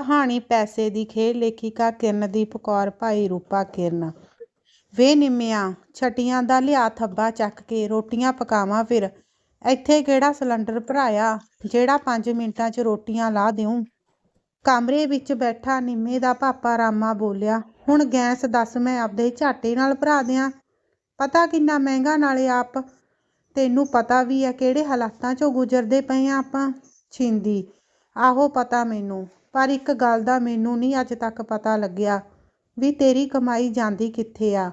ਕਹਾਣੀ ਪੈਸੇ ਦੀ ਖੇਡ ਲੇਖਿਕਾ ਕਿਰਨਦੀਪ ਕੌਰ, ਭਾਈ ਰੂਪਾ ਕਿਰਨ। ਵੇ ਨਿੰਮਿਆ, ਛਟੀਆਂ ਦਾ ਲਿਆ ਥੱਬਾ ਚੱਕ ਕੇ, ਰੋਟੀਆਂ ਪਕਾਵਾਂ ਫਿਰ। ਇੱਥੇ ਕਿਹੜਾ ਸਿਲੰਡਰ ਭਰਾਇਆ, ਜਿਹੜਾ ਪੰਜ ਮਿੰਟਾਂ 'ਚ ਰੋਟੀਆਂ ਲਾ ਦਿਉ ਕਮਰੇ ਵਿੱਚ ਬੈਠਾ ਨਿੰਮੇ ਦਾ ਪਾਪਾ ਰਾਮਾ ਬੋਲਿਆ, ਹੁਣ ਗੈਸ ਦੱਸ, ਮੈਂ ਆਪਦੇ ਝਾਟੇ ਨਾਲ ਭਰਾ ਦਿਆਂ। ਪਤਾ ਕਿੰਨਾ ਮਹਿੰਗਾ ਨਾਲੇ ਆਪ। ਤੈਨੂੰ ਪਤਾ ਵੀ ਆ ਕਿਹੜੇ ਹਾਲਾਤਾਂ 'ਚੋਂ ਗੁਜ਼ਰਦੇ ਪਏ ਆ ਆਪਾਂ? ਛਿੰਦੀ, ਆਹੋ ਪਤਾ ਮੈਨੂੰ। ਪਰ ਇੱਕ ਗੱਲ ਦਾ ਮੈਨੂੰ ਨਹੀਂ ਅੱਜ ਤੱਕ ਪਤਾ ਲੱਗਿਆ ਵੀ ਤੇਰੀ ਕਮਾਈ ਜਾਂਦੀ ਕਿੱਥੇ ਆ।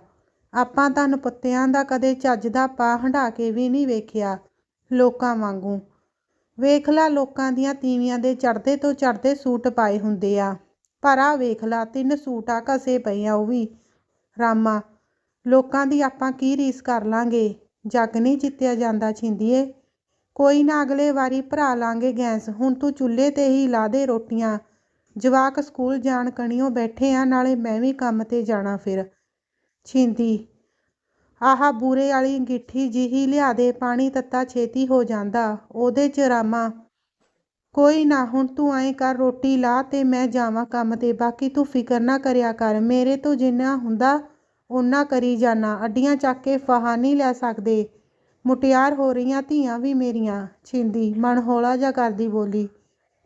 ਆਪਾਂ ਤਾਂ ਨਪੁੱਤਿਆਂ ਦਾ ਕਦੇ ਚੱਜ ਦਾ ਪਾ ਹੰਢਾ ਕੇ ਵੀ ਨਹੀਂ ਵੇਖਿਆ ਲੋਕਾਂ ਵਾਂਗੂ। ਵੇਖ ਲਾ ਲੋਕਾਂ ਦੀਆਂ ਤੀਵੀਆਂ ਦੇ ਚੜ੍ਹਦੇ ਤੋਂ ਚੜ੍ਹਦੇ ਸੂਟ ਪਾਏ ਹੁੰਦੇ ਆ। ਪਰ ਆ ਵੇਖ ਲਾ, ਤਿੰਨ ਸੂਟ ਆ ਘਸੇ ਪਏ ਆ ਉਹ ਵੀ। ਰਾਮਾ, ਲੋਕਾਂ ਦੀ ਆਪਾਂ ਕੀ ਰੀਸ ਕਰ ਲਾਂਗੇ? ਜੱਗ ਨਹੀਂ ਜਿੱਤਿਆ ਜਾਂਦਾ ਛਿੰਦੀਏ। ਕੋਈ ਨਾ ਅਗਲੇ ਵਾਰੀ ਭਰਾ ਲਾਂਗੇ ਗੈਸ। ਹੁਣ ਤੂੰ ਚੁੱਲ੍ਹੇ ਤੇ ਹੀ ਲਾ ਦੇ ਰੋਟੀਆਂ। ਜਵਾਕ ਸਕੂਲ ਜਾਣ ਕਣੀਓ ਬੈਠੇ ਆ, ਨਾਲੇ ਮੈਂ ਵੀ ਕੰਮ ਤੇ ਜਾਣਾ ਫਿਰ। ਛਿੰਦੀ, ਆਹਾ ਬੂਰੇ ਵਾਲੀ ਗਿੱਠੀ ਜਿਹੀ ਲਿਆ ਦੇ, ਪਾਣੀ ਤੱਤਾ ਛੇਤੀ ਹੋ ਜਾਂਦਾ, ਉਹਦੇ 'ਚ ਰਾਮਾ। ਕੋਈ ਨਾ, ਹੁਣ ਤੂੰ ਐਂ ਕਰ, ਰੋਟੀ ਲਾ ਤੇ ਮੈਂ ਜਾਵਾਂ ਕੰਮ ਤੇ। ਬਾਕੀ ਤੂੰ ਫਿਕਰ ਨਾ ਕਰਿਆ ਕਰ, ਮੇਰੇ ਤੋਂ ਜਿੰਨਾ ਹੁੰਦਾ, ਓਨਾ ਕਰੀ ਜਾਣਾ ਅੱਡੀਆਂ ਚੱਕ ਕੇ ਫਾਹਾ ਨਹੀਂ ਲੈ ਸਕਦੇ। ਮੁਟਿਆਰ ਹੋ ਰਹੀਆਂ ਧੀਆਂ ਵੀ ਮੇਰੀਆਂ, ਛਿੰਦੀ ਮਨ ਹੌਲਾ ਜਿਹਾ ਕਰਦੀ ਬੋਲੀ।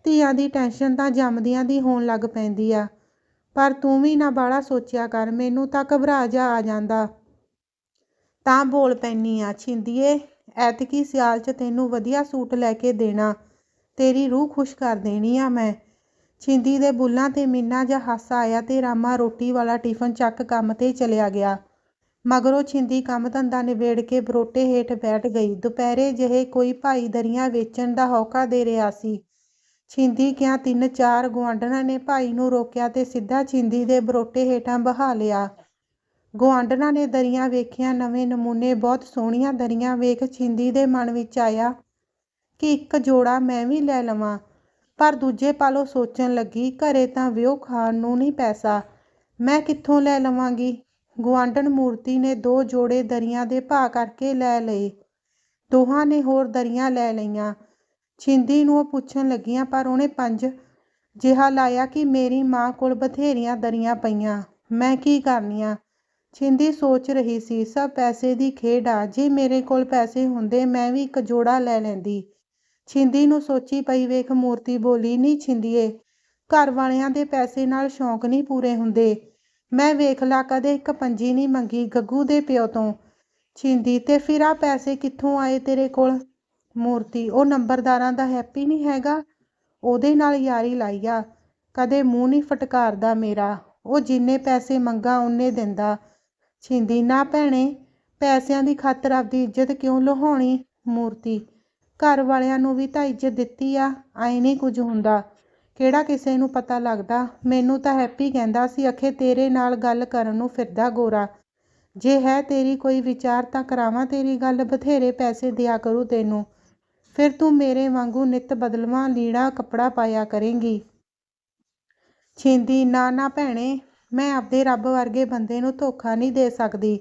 ਧੀਆਂ ਦੀ ਟੈਨਸ਼ਨ ਤਾਂ ਜੰਮਦਿਆਂ ਦੀ ਹੋਣ ਲੱਗ ਪੈਂਦੀ ਆ। ਪਰ ਤੂੰ ਵੀ ਨਾ ਬਾਹਲਾ ਸੋਚਿਆ ਕਰ, ਮੈਨੂੰ ਤਾਂ ਘਬਰਾ ਜਾ ਆ ਜਾਂਦਾ। ਤਾਂ ਬੋਲ ਪੈਨੀ ਆ, ਛਿੰਦੀਏ, ਐਤਕੀ ਸਿਆਲ 'ਚ ਤੈਨੂੰ ਵਧੀਆ ਸੂਟ ਲੈ ਕੇ ਦੇਣਾ। ਤੇਰੀ ਰੂਹ ਖੁਸ਼ ਕਰ ਦੇਣੀ ਆ ਮੈਂ। ਛਿੰਦੀ ਦੇ ਬੁੱਲਾਂ ਤੇ ਮਿੰਨਾ ਜਿਹਾ ਹਾਸਾ ਆਇਆ ਤੇ ਰਾਮਾ ਰੋਟੀ ਵਾਲਾ ਟਿਫਨ ਚੱਕ ਕੰਮ ਤੇ ਚਲਿਆ ਗਿਆ। ਮਗਰੋਂ ਛਿੰਦੀ ਕੰਮ ਧੰਦਾ ਨਿਬੇੜ ਕੇ ਬਰੋਟੇ ਹੇਠ ਬੈਠ ਗਈ। ਦੁਪਹਿਰੇ ਜਿਹੇ ਕੋਈ ਭਾਈ ਦਰੀਆਂ ਵੇਚਣ ਦਾ ਹੌਕਾ ਦੇ ਰਿਹਾ ਸੀ। ਛਿੰਦੀ ਕਿਹਾ ਤਿੰਨ ਚਾਰ ਗੁਆਂਢਣਾਂ ਨੇ ਭਾਈ ਨੂੰ ਰੋਕਿਆ ਤੇ ਸਿੱਧਾ ਛਿੰਦੀ ਦੇ ਬਰੋਟੇ ਹੇਠਾਂ ਬਹਾ ਲਿਆ। ਗੁਆਂਢਣਾਂ ਨੇ ਦਰੀਆਂ ਵੇਖੀਆਂ, ਨਵੇਂ ਨਮੂਨੇ, ਬਹੁਤ ਸੋਹਣੀਆਂ ਦਰੀਆਂ ਵੇਖ ਛਿੰਦੀ ਦੇ ਮਨ ਵਿੱਚ ਆਇਆ ਕਿ ਇੱਕ ਜੋੜਾ ਮੈਂ ਵੀ ਲੈ ਲਵਾਂ। ਪਰ ਦੂਜੇ ਪਾਲੋਂ ਸੋਚਣ ਲੱਗੀ, ਘਰੇ ਤਾਂ ਵਿਉਹ ਖਾਣ ਨੂੰ ਨਹੀਂ ਪੈਸਾ। ਮੈਂ ਕਿੱਥੋਂ ਲੈ ਲਵਾਂਗੀ? ਗੁਆਂਢਣ ਮੂਰਤੀ ਨੇ ਦੋ ਜੋੜੇ ਦਰੀਆਂ ਦੇ ਭਾਅ ਕਰਕੇ ਲੈ ਲਏ। ਦੋਹਾਂ ਨੇ ਹੋਰ ਦਰੀਆਂ ਲੈ ਲਈਆਂ। ਛਿੰਦੀ ਨੂੰ ਉਹ ਪੁੱਛਣ ਲੱਗੀਆਂ, ਪਰ ਉਹਨੇ ਪੰਜ ਜਿਹਾ ਲਾਇਆ ਕਿ ਮੇਰੀ ਮਾਂ ਕੋਲ ਬਥੇਰੀਆਂ ਦਰੀਆਂ ਪਈਆਂ। ਮੈਂ ਕੀ ਕਰਨੀਆਂ? ਛਿੰਦੀ ਸੋਚ ਰਹੀ ਸੀ, ਸਭ ਪੈਸੇ ਦੀ ਖੇਡ ਆ, ਜੇ ਮੇਰੇ ਕੋਲ ਪੈਸੇ ਹੁੰਦੇ ਮੈਂ ਵੀ ਇੱਕ ਜੋੜਾ ਲੈ ਲੈਂਦੀ। ਛਿੰਦੀ ਨੂੰ ਸੋਚੀ ਪਈ, ਵੇਖ ਮੂਰਤੀ ਬੋਲੀ, ਨਹੀਂ ਛਿੰਦੀਏ, ਘਰ ਵਾਲਿਆਂ ਦੇ ਪੈਸੇ ਨਾਲ ਸ਼ੌਂਕ ਨਹੀਂ ਪੂਰੇ ਹੁੰਦੇ। ਮੈਂ ਵੇਖ ਲਾ ਕਦੇ ਇੱਕ ਪੰਜੀ ਨਹੀਂ ਮੰਗੀ ਗੱਗੂ ਦੇ ਪਿਓ ਤੋਂ। ਛਿੰਦੀ, ਤੇ ਫਿਰ ਆ ਪੈਸੇ ਕਿੱਥੋਂ ਆਏ ਤੇਰੇ ਕੋਲ? ਮੂਰਤੀ, ਉਹ ਨੰਬਰਦਾਰਾਂ ਦਾ ਹੈਪੀ ਨਹੀਂ ਹੈਗਾ? ਉਹਦੇ ਨਾਲ ਯਾਰੀ ਲਾਈ ਆ। ਕਦੇ ਮੂੰਹ ਨਹੀਂ ਫਟਕਾਰਦਾ ਮੇਰਾ। ਉਹ ਜਿੰਨੇ ਪੈਸੇ ਮੰਗਾ ਉਹਨੇ ਦਿੰਦਾ। ਛਿੰਦੀ, ਨਾ ਭੈਣੇ, ਪੈਸਿਆਂ ਦੀ ਖਾਤਰ ਆਪਦੀ ਇੱਜ਼ਤ ਕਿਉਂ ਲੁਹਾਉਣੀ? ਮੂਰਤੀ, ਘਰ ਵਾਲਿਆਂ ਨੂੰ ਵੀ ਤਾਂ ਇੱਜ਼ਤ ਦਿੱਤੀ ਆ ਐ ਨਹੀਂ ਕੁਝ ਹੁੰਦਾ। ਕਿਹੜਾ ਕਿਸੇ ਨੂੰ ਪਤਾ ਲੱਗਦਾ? ਮੈਨੂੰ ਤਾਂ ਹੈਪੀ ਕਹਿੰਦਾ ਸੀ, ਅਖੇ ਤੇਰੇ ਨਾਲ ਗੱਲ ਕਰਨ ਨੂੰ ਫਿਰਦਾ ਗੋਰਾ। ਜੇ ਹੈ ਤੇਰੀ ਕੋਈ ਵਿਚਾਰ ਤਾਂ ਕਰਾਵਾਂ ਤੇਰੀ ਗੱਲ, ਬਥੇਰੇ ਪੈਸੇ ਦਿਆ ਕਰੂ ਤੈਨੂੰ। ਫਿਰ ਤੂੰ ਮੇਰੇ ਵਾਂਗੂ ਨਿਤ ਬਦਲਵਾਂ, ਲੀੜਾ ਕੱਪੜਾ ਪਾਇਆ ਕਰੇਂਗੀ। ਛਿੰਦੀ, ਨਾ ਨਾ ਭੈਣੇ, ਮੈਂ ਆਪਦੇ ਰੱਬ ਵਰਗੇ ਬੰਦੇ ਨੂੰ ਧੋਖਾ ਨਹੀਂ ਦੇ ਸਕਦੀ।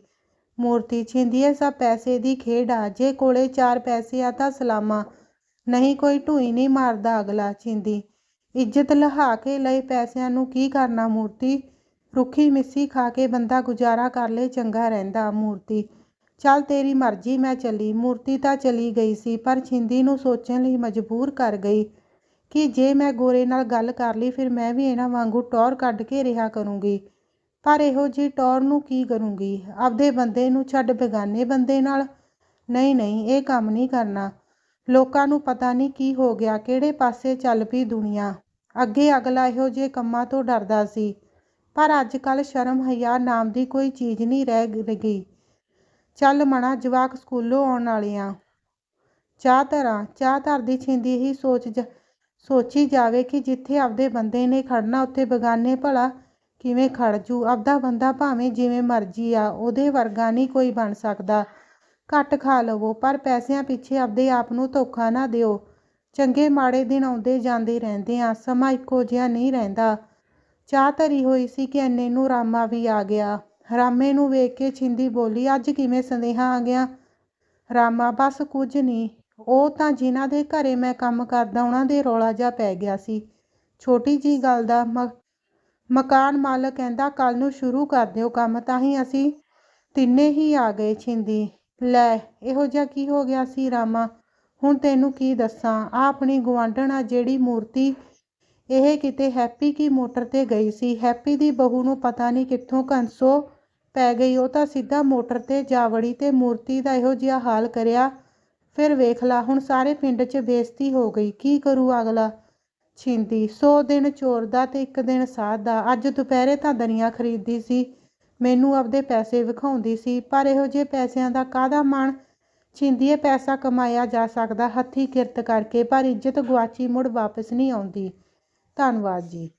ਮੂਰਤੀ, ਛਿੰਦੀ ਛਿੰਦੀਏ ਸਭ ਪੈਸੇ ਦੀ ਖੇਡ ਆ। ਜੇ ਕੋਲੇ ਚਾਰ ਪੈਸੇ ਆ ਤਾਂ ਸਲਾਮਾ। ਨਹੀਂ, ਕੋਈ ਢੂਈ ਨਹੀਂ ਮਾਰਦਾ ਅਗਲਾ। ਛਿੰਦੀ ਇੱਜ਼ਤ ਲਹਾ ਕੇ ਲਏ ਪੈਸਿਆਂ ਨੂੰ ਕੀ ਕਰਨਾ ਮੂਰਤੀ? ਰੁੱਖੀ ਮਿੱਸੀ ਖਾ ਕੇ ਬੰਦਾ ਗੁਜ਼ਾਰਾ ਕਰ ਲੇ, ਚੰਗਾ ਰਹਿੰਦਾ ਮੂਰਤੀ। ਚੱਲ ਤੇਰੀ ਮਰਜ਼ੀ, ਮੈਂ ਚਲੀ। ਮੂਰਤੀ ਤਾਂ ਚਲੀ ਗਈ ਸੀ, ਪਰ ਛਿੰਦੀ ਨੂੰ ਸੋਚਣ ਲਈ ਮਜਬੂਰ ਕਰ ਗਈ ਕਿ ਜੇ ਮੈਂ ਗੋਰੇ ਨਾਲ ਗੱਲ ਕਰ ਲਈ, ਫਿਰ ਮੈਂ ਵੀ ਇਹਨਾਂ ਵਾਂਗੂ ਟੌਰ ਕੱਢ ਕੇ ਰਿਹਾ ਕਰੂੰਗੀ। ਪਰ ਇਹੋ ਜੀ ਟੌਰ ਨੂੰ ਕੀ ਕਰੂੰਗੀ? ਆਪਦੇ ਬੰਦੇ ਨੂੰ ਛੱਡ ਬੇਗਾਨੇ ਬੰਦੇ ਨਾਲ? ਨਹੀਂ ਨਹੀਂ, ਇਹ ਕੰਮ ਨਹੀਂ ਕਰਨਾ। ਲੋਕਾਂ ਨੂੰ ਪਤਾ ਨਹੀਂ ਕੀ ਹੋ ਗਿਆ, ਕਿਹੜੇ ਪਾਸੇ ਚੱਲ ਪਈ ਦੁਨੀਆ। ਅੱਗੇ ਅਗਲਾ ਇਹੋ ਜਿਹੇ ਕੰਮਾਂ ਤੋਂ ਡਰਦਾ ਸੀ, ਪਰ ਅੱਜ ਕੱਲ ਸ਼ਰਮ ਹਿਆ ਨਾਮ ਦੀ ਕੋਈ ਚੀਜ਼ ਨਹੀਂ ਰਹਿ ਗਈ ਚੱਲ ਮਣਾ ਜਵਾਕ ਸਕੂਲੋਂ ਆਉਣ ਵਾਲੇ ਆ ਚਾਹ ਧਰਾਂ, ਚਾਹ ਧਰ ਦੀ ਛਿੰਦੀ ਹੀ ਸੋਚ ਸੋਚੀ ਜਾਵੇ ਕਿ ਜਿੱਥੇ ਆਪਦੇ ਬੰਦੇ ਨੇ ਖੜਨਾ, ਉੱਥੇ ਬਗਾਨੇ ਭਲਾ ਕਿਵੇਂ ਖੜ ਜੂ। ਆਪਦਾ ਬੰਦਾ ਭਾਵੇਂ ਜਿਵੇਂ ਮਰਜ਼ੀ ਆ, ਉਹਦੇ ਵਰਗਾ ਨਹੀਂ ਕੋਈ ਬਣ ਸਕਦਾ। ਘੱਟ ਖਾ ਲਵੋ, ਪਰ ਪੈਸਿਆਂ ਪਿੱਛੇ ਆਪਦੇ ਆਪ ਨੂੰ ਧੋਖਾ ਨਾ ਦਿਓ। ਚੰਗੇ ਮਾੜੇ ਦਿਨ ਆਉਂਦੇ ਜਾਂਦੇ ਰਹਿੰਦੇ ਆ ਸਮਾਂ ਇੱਕੋ ਜਿਹਾ ਨਹੀਂ ਰਹਿੰਦਾ। ਚਾਹ ਧਰੀ ਹੋਈ ਸੀ ਕਿ ਐਨੇ ਨੂੰ ਰਾਮਾ ਵੀ ਆ ਗਿਆ। ਰਾਮੇ ਨੂੰ ਵੇਖ ਕੇ ਛਿੰਦੀ ਬੋਲੀ, ਅੱਜ ਕਿਵੇਂ ਸੰਦੇਹਾ ਆ ਗਿਆ? ਰਾਮਾ, ਬਸ ਕੁਝ ਨਹੀਂ। ਉਹ ਤਾਂ ਜਿਨ੍ਹਾਂ ਦੇ ਘਰੇ ਮੈਂ ਕੰਮ ਕਰਦਾ, ਉਹਨਾਂ ਦੇ ਰੌਲਾ ਜਿਹਾ ਪੈ ਗਿਆ ਸੀ। ਛੋਟੀ ਜੀ ਗੱਲ ਦਾ ਮ, ਮਕਾਨ ਮਾਲਕ ਕਹਿੰਦਾ ਕੱਲ ਨੂੰ ਸ਼ੁਰੂ ਕਰ ਦਿਓ ਕੰਮ, ਤਾਂ ਹੀ ਅਸੀਂ ਤਿੰਨੇ ਹੀ ਆ ਗਏ, ਛਿੰਦੀ। ਲੈ, ਇਹੋ ਜਿਹਾ ਕੀ ਹੋ ਗਿਆ ਸੀ ਰਾਮਾ? ਹੁਣ ਤੈਨੂੰ ਕੀ ਦੱਸਾਂ? ਆ ਆਪਣੀ ਗੁਆਂਢਣ ਆ ਜਿਹੜੀ ਮੂਰਤੀ, ਇਹ ਕਿਤੇ ਹੈਪੀ ਕੀ ਮੋਟਰ ਤੇ ਗਈ ਸੀ। ਹੈਪੀ ਦੀ ਬਹੂ ਨੂੰ ਪਤਾ ਨਹੀਂ ਕਿੱਥੋਂ ਕੰਸੋ ਪੈ ਗਈ। ਉਹ ਤਾਂ ਸਿੱਧਾ ਮੋਟਰ ਤੇ ਜਾਵੜੀ ਤੇ ਮੂਰਤੀ ਦਾ ਇਹੋ ਜਿਹਾ ਹਾਲ ਕਰਿਆ। ਫਿਰ ਵੇਖ ਲਾ, ਹੁਣ ਸਾਰੇ ਪਿੰਡ 'ਚ ਬੇਇੱਜ਼ਤੀ ਹੋ ਗਈ। ਕੀ ਕਰੂ ਅਗਲਾ? ਛਿੰਦੀ, ਸੌ ਦਿਨ ਚੋਰ ਦਾ ਤੇ ਇੱਕ ਦਿਨ ਸਾਧ ਦਾ। ਅੱਜ ਦੁਪਹਿਰੇ ਤਾਂ ਦਰੀਆਂ ਖਰੀਦੀ ਸੀ। ਮੈਨੂੰ ਆਪਦੇ ਪੈਸੇ ਵਿਖਾਉਂਦੀ ਸੀ, ਪਰ ਇਹੋ ਜਿਹੇ ਪੈਸਿਆਂ ਦਾ ਕਾਹਦਾ ਮਾਣ? ਛਿੰਦੀਏ ਪੈਸਾ ਕਮਾਇਆ ਜਾ ਸਕਦਾ, ਹੱਥੀਂ ਕਿਰਤ ਕਰਕੇ, ਪਰ ਇੱਜ਼ਤ ਗੁਆਚੀ ਮੁੜ ਵਾਪਸ ਨਹੀਂ ਆਉਂਦੀ। ਧੰਨਵਾਦ ਜੀ।